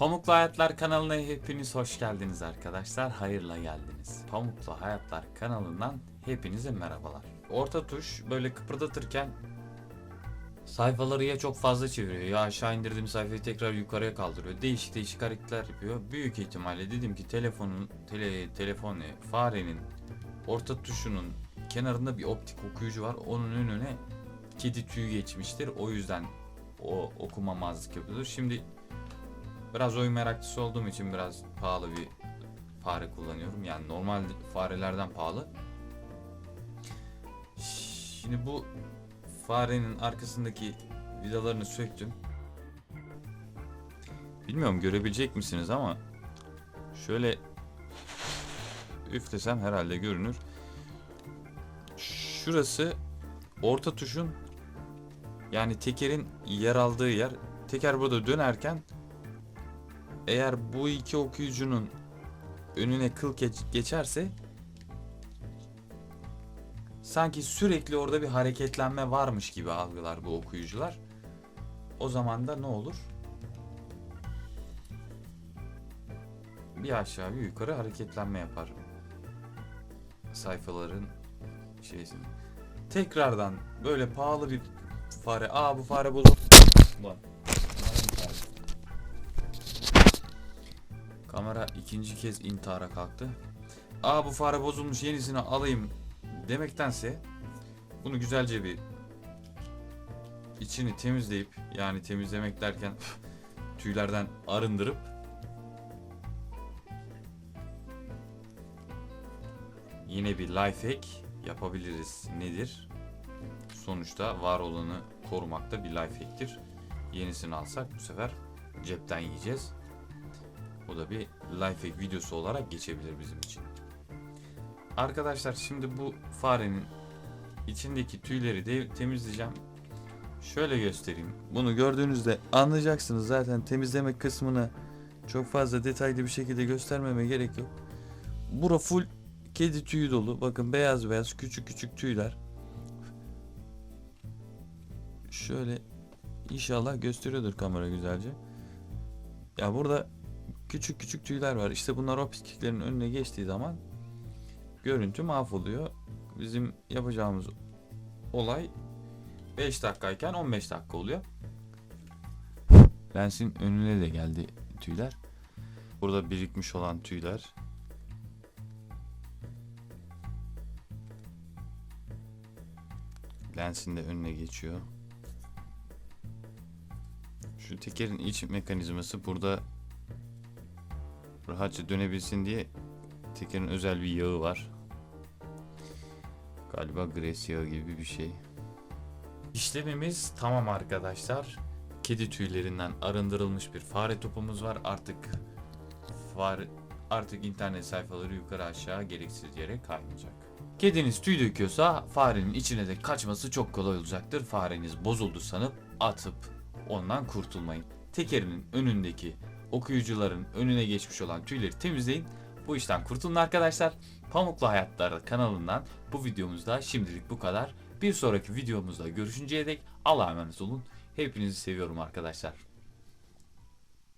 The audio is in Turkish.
Pamuklu Hayatlar kanalına hepiniz hoş geldiniz arkadaşlar. Hayırla geldiniz. Pamuklu Hayatlar kanalından hepinize merhabalar. Orta tuş böyle kıpırdatırken sayfaları ya çok fazla çeviriyor ya aşağı indirdiğim sayfayı tekrar yukarıya kaldırıyor. Değişik değişik hareketler yapıyor. Büyük ihtimalle dedim ki telefonun tele, telefon ne, farenin orta tuşunun kenarında bir optik okuyucu var. Onun önüne kedi tüyü geçmiştir. O yüzden o okumamazlık yapıyordur. Şimdi Biraz oyun meraklısı olduğum için biraz pahalı bir fare kullanıyorum. Yani normal farelerden pahalı. Şimdi bu farenin arkasındaki vidalarını söktüm. Bilmiyorum görebilecek misiniz ama şöyle üflesem herhalde görünür. Şurası orta tuşun yani tekerin yer aldığı yer. Teker burada dönerken eğer bu iki okuyucunun önüne kıl geç- geçerse sanki sürekli orada bir hareketlenme varmış gibi algılar bu okuyucular. O zaman da ne olur? Bir aşağı bir yukarı hareketlenme yapar. Sayfaların şeysini. Tekrardan böyle pahalı bir fare. Aa bu fare bozuldu. Kamera ikinci kez intihara kalktı. Aa bu fare bozulmuş yenisini alayım demektense bunu güzelce bir içini temizleyip yani temizlemek derken tüylerden arındırıp yine bir life hack yapabiliriz. Nedir? Sonuçta var olanı korumak da bir life hack'tir. Yenisini alsak bu sefer cepten yiyeceğiz. O da bir life hack videosu olarak geçebilir bizim için. Arkadaşlar şimdi bu farenin içindeki tüyleri de temizleyeceğim. Şöyle göstereyim. Bunu gördüğünüzde anlayacaksınız zaten temizleme kısmını çok fazla detaylı bir şekilde göstermeme gerek yok. Bura full kedi tüyü dolu. Bakın beyaz beyaz küçük küçük tüyler. Şöyle inşallah gösteriyordur kamera güzelce. Ya burada küçük küçük tüyler var. İşte bunlar o pisliklerin önüne geçtiği zaman görüntü mahvoluyor. Bizim yapacağımız olay 5 dakikayken 15 dakika oluyor. Lensin önüne de geldi tüyler. Burada birikmiş olan tüyler. Lensin de önüne geçiyor. Şu tekerin iç mekanizması burada rahatça dönebilsin diye tekerin özel bir yağı var. Galiba gres yağı gibi bir şey. İşlemimiz tamam arkadaşlar. Kedi tüylerinden arındırılmış bir fare topumuz var. Artık fare artık internet sayfaları yukarı aşağı gereksiz yere kaymayacak. Kediniz tüy döküyorsa farenin içine de kaçması çok kolay olacaktır. Fareniz bozuldu sanıp atıp ondan kurtulmayın. Tekerinin önündeki okuyucuların önüne geçmiş olan tüyleri temizleyin. Bu işten kurtulun arkadaşlar. Pamuklu Hayatlar kanalından bu videomuzda şimdilik bu kadar. Bir sonraki videomuzda görüşünceye dek Allah'a emanet olun. Hepinizi seviyorum arkadaşlar.